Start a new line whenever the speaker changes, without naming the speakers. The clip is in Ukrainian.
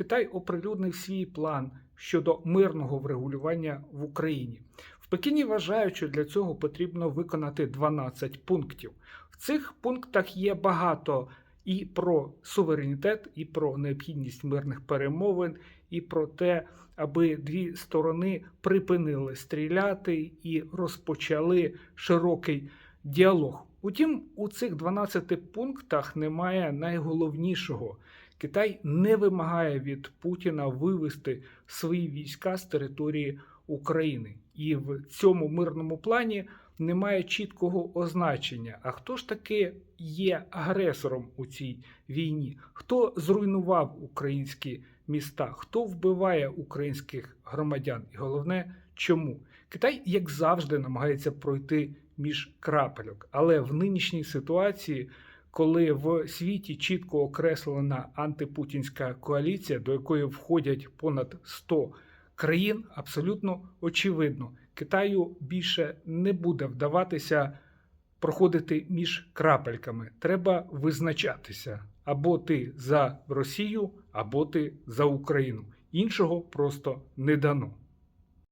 Китай оприлюднив свій план щодо мирного врегулювання в Україні. В Пекіні вважають, що для цього потрібно виконати 12 пунктів. В цих пунктах є багато і про суверенітет, і про необхідність мирних перемовин, і про те, аби дві сторони припинили стріляти і розпочали широкий діалог. Утім, у цих 12 пунктах немає найголовнішого. Китай не вимагає від Путіна вивести свої війська з території України, і в цьому мирному плані немає чіткого означення. А хто ж таки є агресором у цій війні? Хто зруйнував українські міста? Хто вбиває українських громадян? І головне, чому? Китай, як завжди, намагається пройти між крапельок, але в нинішній ситуації. Коли в світі чітко окреслена антипутінська коаліція, до якої входять понад 100 країн, абсолютно очевидно, Китаю більше не буде вдаватися проходити між крапельками. Треба визначатися або ти за Росію, або ти за Україну. Іншого просто не дано.